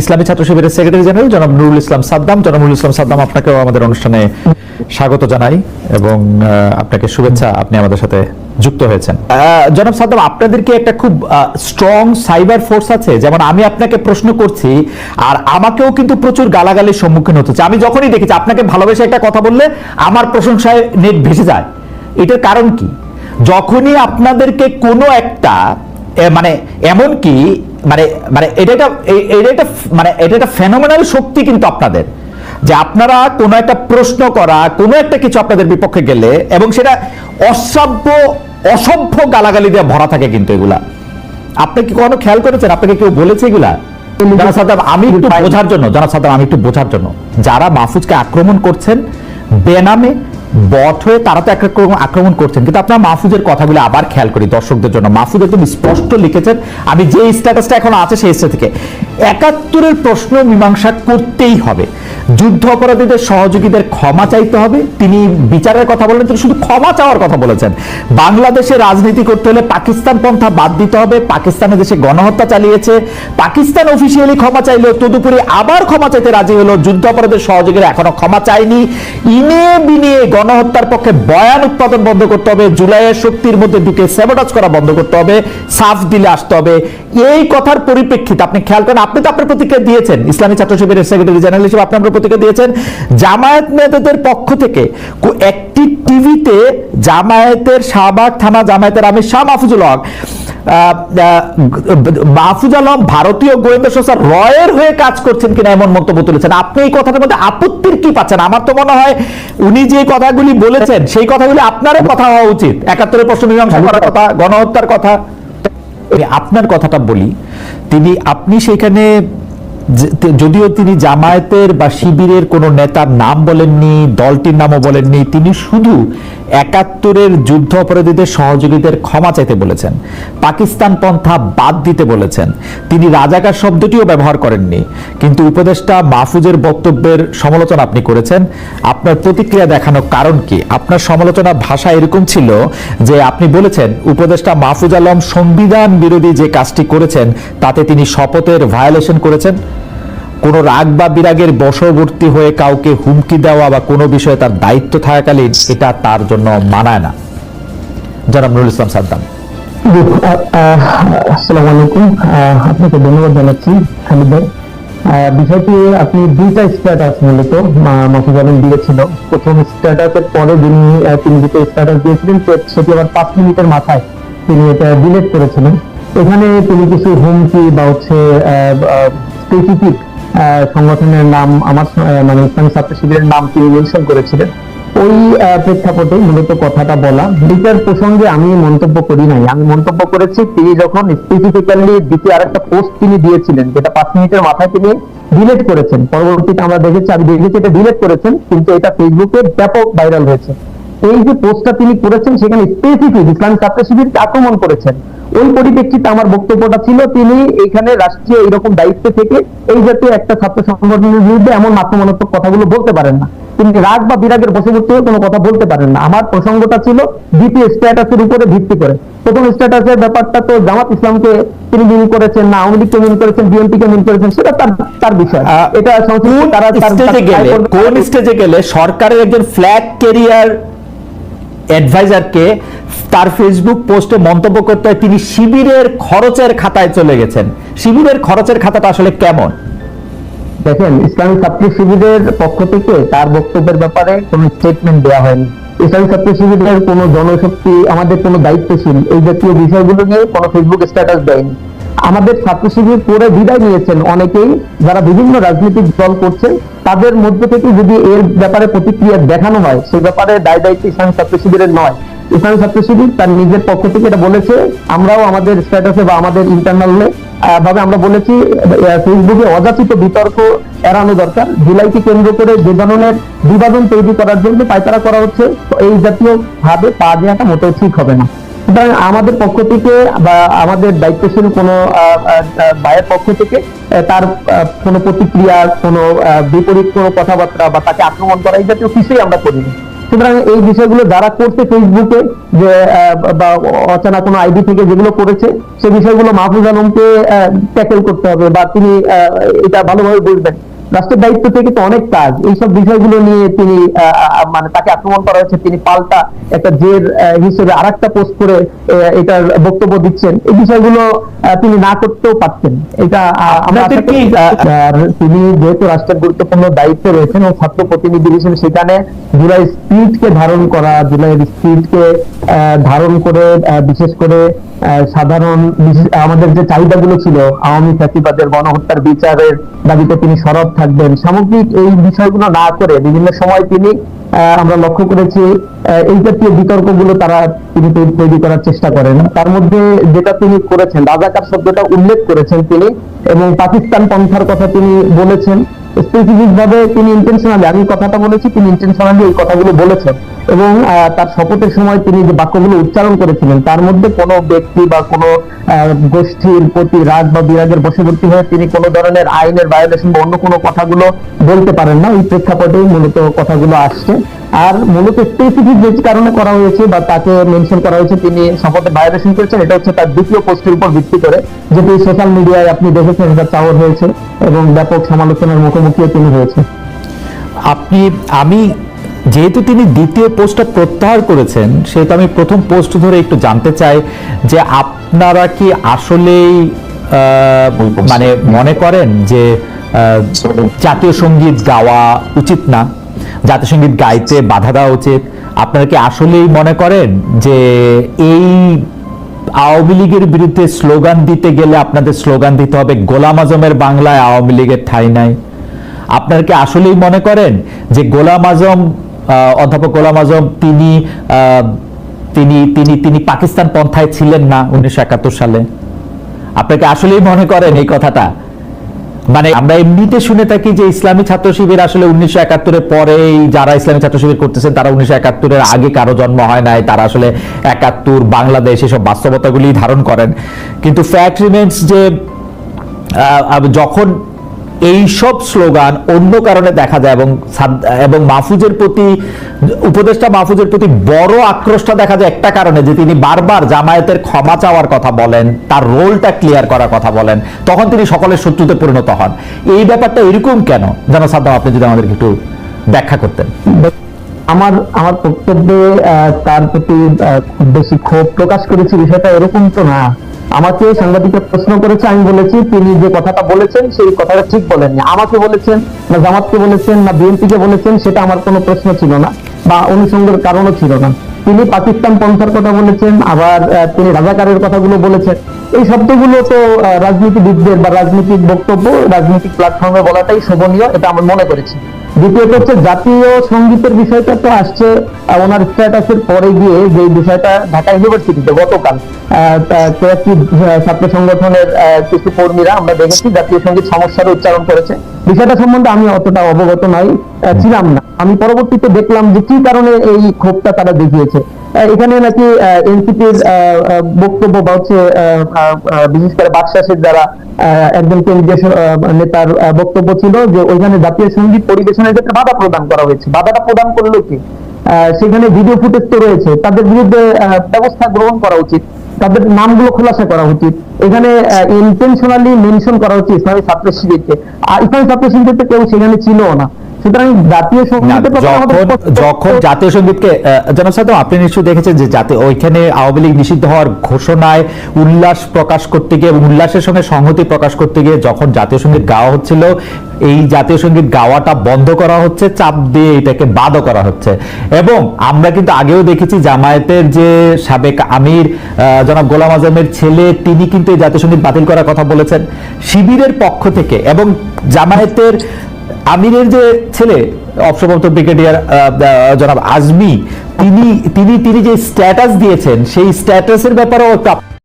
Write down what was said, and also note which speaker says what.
Speaker 1: ইসলামী ছাত্র শিবিরের secretary general জনাব নুরুল ইসলাম সাদ্দাম। জনাব নুরুল ইসলাম সাদ্দাম, আপনাকেও আমাদের অনুষ্ঠানে স্বাগত জানাই এবং আপনাকে শুভেচ্ছা, আপনি আমাদের সাথে যুক্ত হয়েছেন। জনাব সাদ্দাম আপনাদের কি একটা খুব স্ট্রং সাইবার ফোর্স আছে। যেমন আমি আপনাকে প্রশ্ন করছি, আর আমাকেও কিন্তু প্রচুর গালাগালির সম্মুখীন হতে হচ্ছে। আমি যখনই দেখেছি আপনাকে ভালোবেসে একটা কথা বললে, আমার প্রশংসায় নেট ভেসে যায়। এটার কারণ কি? যখনই আপনাদেরকে কোনো একটা মানে এমন কি মানে মানে এটা একটা এটা একটা মানে এটা একটা ফেনোমেনাল শক্তি কিন্তু আপনাদের। যে আপনারা কোনো একটা প্রশ্ন করা কোনো একটা কিছু আপনাদের বিপক্ষে গেলে এবং সেটা অসভ্য অসভ্য গালাগালি দিয়ে ভরা থাকে কিন্তু এগুলা। আপনি কি কোনো খেয়াল করেছেন? আপনাকে কেউ বলেছে এগুলা? জানা আমি একটু বোঝার জন্য জানা সাদ্দাম আমি একটু বোঝার জন্য। যারা মাহফুজকে আক্রমণ করছেন বেনামে বট হয়ে তারা তো আক্রমণ করছেন। কিন্তু আপনার মাহফুজের কথাগুলো আবার খেয়াল করি দর্শকদের জন্য। মাহফুজ একদম স্পষ্ট লিখেছেন, আমি যে স্ট্যাটাসটা এখন আছে সেই স্ট্যাটাস থেকে। একাত্তরের প্রশ্ন মীমাংসা করতেই হবে। যুদ্ধ অপরাধীদের সহযোগীদের ক্ষমা চাইতে হবে। তিনি বিচারের কথা বলেন, তিনি শুধু ক্ষমা চাওয়ার কথা বলেছেন। বাংলাদেশে রাজনীতি করতে হলে পাকিস্তান পন্থা বাদ দিতে হবে। পাকিস্তানের দেশে গণহত্যা চালিয়েছে। পাকিস্তান অফিসিয়ালি ক্ষমা চাইলেও তদুপরি আবার ক্ষমা চাইতে রাজি হলো। যুদ্ধ অপরাধের সহযোগীরা এখনও ক্ষমা চায়নি। ইনে বিনিয়ে গণহত্যার পক্ষে বয়ান উৎপাদন বন্ধ করতে হবে, জুলাইয়ের শক্তির মধ্যে ঢুকে সেবোটাজ করা বন্ধ করতে হবে, সাফ দিলে আসতে হবে। এই কথার পরিপ্রেক্ষিতে আপনি খেয়াল করেন, আপনি তো আপনার প্রতিক্রিয়া দিয়েছেন, ইসলামী ছাত্র শিবিরের সেক্রেটারি জেনারেল হিসেবে আপনি আপনার প্রতিক্রিয়া দিয়েছেন। জামায়াত নেতাদের পক্ষ থেকে একটি টিভিতে জামায়াতের শাহবাগ থানা জামায়াতের আমির শাহ মাহফুজুল হক মাহফুজ আলম ভারতীয় গোয়েন্দা সংস্থা রয়ের হয়ে কাজ করছেন কিনা এমন মন্তব্য তুলেছেন। আপনি এই কথাটার মধ্যে আপত্তির কি পাচ্ছেন? আমার তো মনে হয় উনি যে কথাগুলি বলেছেন সেই কথাগুলি আপনারও কথা হওয়া উচিত। একাত্তরের প্রশ্ন মীমাংসা করার কথা গণহত্যার কথা। আপনার কথাটা বলি তিনি আপনি সেখানে যদিও তিনি জামায়াতের বা শিবিরের কোনো নেতার নাম বলেননি, দলটির নামও বলেননি, তিনি শুধু একাত্তরের যুদ্ধ অপরাধীদের সহযোগীদের ক্ষমা চাইতে বলেছেন, পাকিস্তান পন্থা বাদ দিতে বলেছেন। তিনি রাজাকার শব্দটিও ব্যবহার করেননি, কিন্তু উপদেষ্টা মাহফুজের বক্তব্যের সমালোচনা আপনি করেছেন। আপনার প্রতিক্রিয়া দেখানোর কারণ কি? আপনার সমালোচনা ভাষা এরকম ছিল যে আপনি বলেছেন, উপদেষ্টা মাহফুজ আলম সংবিধান বিরোধী যে কাজটি করেছেন, তাতে তিনি শপথের ভায়োলেশন করেছেন। কোনো রাগ বা বিরাগের বশবর্তী হয়ে কাউকে হুমকি দেওয়া বা কোনো বিষয়ে তার দায়িত্ব থাকাকালীন এটা তার জন্য মানায় না। জনাব নুরুল ইসলাম সাদ্দাম।
Speaker 2: আসসালামু আলাইকুম। আপনাকে ধন্যবাদ জানাচ্ছি, হামিদ। ভাই বিষয়টি আপনি দুইটা স্ট্যাটাস মূলত, মা- মাহফুজ আলম দিয়েছিল। প্রথম স্ট্যাটাসের পরে যিনি তিনি যেটা স্ট্যাটাস দিয়েছিলেন সেটি আবার পাঁচ মিনিটের মাথায় তিনি এটা ডিলেট করেছিলেন। এখানে তিনি কিছু হুমকি বা হচ্ছে স্পেসিফিক সংগঠনের নাম আমার মানে ইসলামী ছাত্র শিবিরের নাম তিনি মেনশন করেছিলেন। ওই প্রেক্ষাপটে মূলত কথাটা বলা। বিচার প্রসঙ্গে আমি মন্তব্য করি নাই। আমি মন্তব্য করেছি, তিনি যখন স্পেসিফিক্যালি দ্বিতীয় আরেকটা পোস্ট তিনি দিয়েছিলেন, যেটা পাঁচ মিনিটের মাথায় তিনি ডিলেট করেছেন। পরবর্তীতে আমরা দেখেছি, আমি দেখেছি এটা ডিলেট করেছেন, কিন্তু এটা ফেসবুকে ব্যাপক ভাইরাল হয়েছে। এই যে পোস্টটা তিনি করেছেন সেখানে স্পেসিফিক ইসলাম ছাত্র শিবিরকে আক্রমণ করেছেন। ওই পরিপ্রেক্ষিতে আমার বক্তব্যটা ছিল তিনি এখানে রাষ্ট্রীয় এরকম দায়িত্বে থেকে এই জাতীয় একটা ছাত্র সংগঠনের বিরুদ্ধে এমন আক্রমণাত্মক কথাগুলো বলতে পারেন না। তিনি রাগ বা বিরাগের বশবর্তী হয়ে কোনো কথা বলতে পারেন না। আমার প্রসঙ্গটা ছিল দ্বিতীয় স্ট্যাটাসের উপরে ভিত্তি করে। প্রথম স্ট্যাটাসের ব্যাপারটা তো জামাত ইসলামকে তিনি মিন করেছেন না আওয়ামী লীগকে মিন করেছেন বিএনপি কে মিন করেছেন সেটা তার তার বিষয়। এটা সংশ্লিষ্ট তারা
Speaker 1: স্টেজে গেলে কোন স্টেজে গেলে সরকারের একজন ফ্ল্যাগ ক্যারিয়ার অ্যাডভাইজারকে তার ফেসবুক পোস্টে মন্তব্য করতে হয়, তিনি শিবিরের খরচের খাতায় চলে গেছেন। শিবিরের খরচের খাতাটা আসলে কেমন?
Speaker 2: দেখেন, ইসলামী ছাত্র শিবিরের পক্ষ থেকে তার বক্তব্যের ব্যাপারে কোনো স্টেটমেন্ট দেওয়া হয়নি। ইসলামী ছাত্র শিবিরের কোনো জনশক্তি, আমাদের কোনো দায়িত্বশীল এই জাতীয় বিষয়গুলো নিয়ে কোনো ফেসবুক স্ট্যাটাস দেয়নি। আমাদের ছাত্র শিবির পরে বিদায় নিয়েছেন অনেকেই, যারা বিভিন্ন রাজনৈতিক দল করছেন তাদের মধ্যে থেকে যদি এর ব্যাপারে প্রতিক্রিয়া দেখানো হয় সে ব্যাপারে দায় দায়িত্ব ইসলামী ছাত্র শিবিরের নয়। ইসলামী ছাত্র শিবির তার নিজের পক্ষ থেকে এটা বলেছে, আমরাও আমাদের স্ট্যাটাসে বা আমাদের ইন্টারনালে ভাবে আমরা বলেছি ফেসবুকে অযাচিত বিতর্ক এড়ানো দরকার। জুলাইকে কেন্দ্র করে যে ধরনের বিভাজন তৈরি করার জন্য পায়তারা করা হচ্ছে তো এই জাতীয় ভাবে পা দেওয়াটা মোটেও ঠিক হবে না। সুতরাং আমাদের পক্ষ থেকে বা আমাদের দায়িত্বশীল কোনো আহ, পক্ষ থেকে তার কোনো প্রতিক্রিয়া কোনো বিপরীত কোনো কথাবার্তা বা তাকে আক্রমণ করা এই জাতীয় কিছুই আমরা করিনি। সুতরাং এই বিষয়গুলো যারা করছে ফেসবুকে যে বা অচেনা কোনো আইডি থেকে যেগুলো করেছে সে বিষয়গুলো মাহফুজ আলমকে ট্যাকেল করতে হবে বা তিনি এটা ভালোভাবে বুঝবেন। রাষ্ট্রের দায়িত্ব থেকে তো অনেক কাজ। এইসব বিষয়গুলো নিয়ে তিনি মানে তাকে আক্রমণ করা হয়েছে। তিনি পাল্টা একটা জের হিসেবে আর একটা পোস্ট করে এটার বক্তব্য দিচ্ছেন। এই বিষয়গুলো তিনি না করতেও পারতেন। এটা আমরা
Speaker 1: কি,
Speaker 2: আর তিনি যেহেতু রাষ্ট্রের গুরুত্বপূর্ণ দায়িত্ব রয়েছেন ও ছাত্র প্রতিনিধি হিসেবে সেখানে জুলাই স্পিরিটকে ধারণ করা জুলাইয়ের স্পিরিটকে ধারণ করে বিশেষ করে সাধারণ আমাদের যে চাহিদাগুলো ছিল, আওয়ামী ফ্যাসিবাদের গণহত্যার বিচারের দাবিতে তিনি সরব থাকবেন। সামগ্রিক এই বিষয়গুলো না করে বিভিন্ন সময় তিনি আমরা লক্ষ্য করেছি এই জাতীয় বিতর্কগুলো তারা তিনি তৈরি করার চেষ্টা করেন। তার মধ্যে যেটা তিনি করেছেন, রাজাকার শব্দটা উল্লেখ করেছেন তিনি এবং পাকিস্তান পন্থার কথা তিনি বলেছেন। স্পেসিফিক ভাবে তিনি ইন্টেনশনালি আমি কথাটা বলেছি, তিনি ইন্টেনশনালি এই কথাগুলো বলেছেন। এবং তার শপথের সময় তিনি যে বাক্যগুলো উচ্চারণ করেছিলেন, তার মধ্যে কোনো ব্যক্তি বা কোনো গোষ্ঠীর প্রতি রাগ বা বিরাগের বশবর্তী হয়ে তিনি কোনো ধরনের আইনের ভায়োলেশন বা অন্য কোনো কথাগুলো বলতে পারেন না। এই প্রেক্ষাপটেই মূলত কথাগুলো আসছে। আর মূলত স্পেসিফিক যে কারণে করা হয়েছে বা তাকে মেনশন করা হয়েছে, তিনি শপথে ভায়োলেশন করেছেন, এটা হচ্ছে তার দ্বিতীয় পোস্টের উপর ভিত্তি করে, যেটি সোশ্যাল মিডিয়ায় আপনি দেখেছেন, এটা চাওয়ার হয়েছে এবং ব্যাপক সমালোচনার মুখোমুখিও তিনি হয়েছে
Speaker 1: আপনি, আমি যেহেতু তিনি দ্বিতীয় পোস্টটা প্রত্যাহার করেছেন সেহেতু আমি প্রথম পোস্ট ধরে একটু জানতে চাই যে আপনারা কি আসলেই মানে মনে করেন যে জাতীয় সংগীত গাওয়া উচিত না? জাতীয় সংগীত গাইতে বাধা দেওয়া উচিত? আপনারা কি আসলেই মনে করেন যে এই আওয়ামী লীগের বিরুদ্ধে স্লোগান দিতে গেলে আপনাদের স্লোগান দিতে হবে গোলাম আজমের বাংলায় আওয়ামী লীগের ঠাঁই নাই? আপনারা কি আসলেই মনে করেন যে গোলাম আজম অধ্যাপক গোলাম আজম, তিনি তিনি তিনি তিনি পাকিস্তান পন্থায় ছিলেন না উনিশশো একাত্তর সালে। আপনাকে আসলেই মনে করেন এই কথাটা? মানে আমরা এমনিতে শুনে থাকি যে ইসলামী ছাত্র শিবির আসলে উনিশশো একাত্তরের পরেই যারা ইসলামী ছাত্র শিবির করতেছেন, তারা উনিশশো একাত্তরের আগে কারও জন্ম হয় নাই, তারা আসলে একাত্তর, বাংলাদেশ এসব বাস্তবতাগুলি ধারণ করেন। কিন্তু ফ্যাক্ট রিমেন্স যে যখন এই সব স্লোগান অন্য কারণে দেখা যায় এবং এবং মাহফুজের প্রতি, উপদেষ্টা মাহফুজের প্রতি বড় আক্রোশটা দেখা যায় একটা কারণে, যে তিনি বারবার জামায়াতের ক্ষমা চাওয়ার কথা বলেন, তার রোলটা ক্লিয়ার করার কথা বলেন, তখন তিনি সকলের শত্রুতে পরিণত হন। এই ব্যাপারটা এরকম কেন? যেন সাদ্দাম, আপনি যদি আমাদেরকে একটু ব্যাখ্যা করতেন।
Speaker 2: আমার আমার বক্তব্যে তার প্রতি বেশি ক্ষোভ প্রকাশ করেছি বিষয়টা এরকম তো না। আমাকে সাংবাদিকরা প্রশ্ন করেছে, আমি বলেছি, তিনি যে কথাটা বলেছেন, সেই কথাটা ঠিক বলেননি। আমাকে বলেছেন না জামাতকে বলেছেন না বিএনপিকে বলেছেন, সেটা আমার কোনো প্রশ্ন ছিল না বা অনুষঙ্গের কারণও ছিল না। তিনি পাকিস্তান পন্থার কথা বলেছেন, আবার তিনি রাজাকারের কথাগুলো বলেছেন। এই শব্দগুলো তো রাজনীতিবিদদের বা রাজনৈতিক বক্তব্য, রাজনৈতিক প্ল্যাটফর্মে বলাটাই শোভনীয়, এটা আমি মনে করেছি। দ্বিতীয়ত হচ্ছে জাতীয় সঙ্গীতের বিষয়টা তো আসছে ওনার স্ট্যাটাসের পরে গিয়ে যে বিষয়টা ঢাকা ইউনিভার্সিটিতে গতকাল কয়েকটি ছাত্র সংগঠনের কিছু কর্মীরা আমরা দেখেছি জাতীয় সংগীত সমস্যার উচ্চারণ করেছে। বিষয়টা সম্বন্ধে আমি অতটা অবগত নই ছিলাম না। আমি পরবর্তীতে দেখলাম যে কি কারণে এই ক্ষোভটা তারা দেখিয়েছে। এখানে নাকি এনসিপির বক্তব্য বা হচ্ছে বিশেষ করে যারা আহ, একজন কেন্দ্রীয় নেতার বক্তব্য ছিল যে ওইখানে জাতীয় সংগীত পরিবেশনের ক্ষেত্রে বাধা প্রদান করা হয়েছে। বাধাটা প্রদান করল কি? সেখানে ভিডিও ফুটেজ তো রয়েছে। তাদের বিরুদ্ধে ব্যবস্থা গ্রহণ করা উচিত। তাদের নামগুলো খোলাসা করা উচিত। এখানে ইন্টেনশনালি মেনশন করা উচিত ইসলামী ছাত্র শিবিরকে আর ইসলামী ছাত্র শিবিরতে কেউ সেখানে ছিল না। সুতরাং জাতীয়
Speaker 1: যখন জাতীয় সঙ্গীতকে জনাব সাহেব আপনি নিশ্চয়ই দেখেছেন যে জাতীয় ওইখানে আওয়ামী লীগ নিষিদ্ধ হওয়ার ঘোষণায় উল্লাস প্রকাশ করতে গিয়ে এবং উল্লাসের সঙ্গে সংহতি প্রকাশ করতে গিয়ে যখন জাতীয় সংগীত গাওয়া হচ্ছিল এই জাতীয় সংগীত গাওয়াটা বন্ধ করা হচ্ছে চাপ দিয়ে এটাকে বাদও করা হচ্ছে। এবং আমরা কিন্তু আগেও দেখেছি জামায়াতের যে সাবেক আমির জনাব গোলাম আজমের ছেলে তিনি কিন্তু এই জাতীয় সংগীত বাতিল করার কথা বলেছেন। শিবিরের পক্ষ থেকে এবং জামায়াতের আমিরের যে ছেলে অবসরপ্রাপ্ত ব্রিগেডিয়ার জনাব আজমি, তিনি তিনি তিনি যে স্ট্যাটাস দিয়েছেন, সেই স্ট্যাটাসের ব্যাপারেও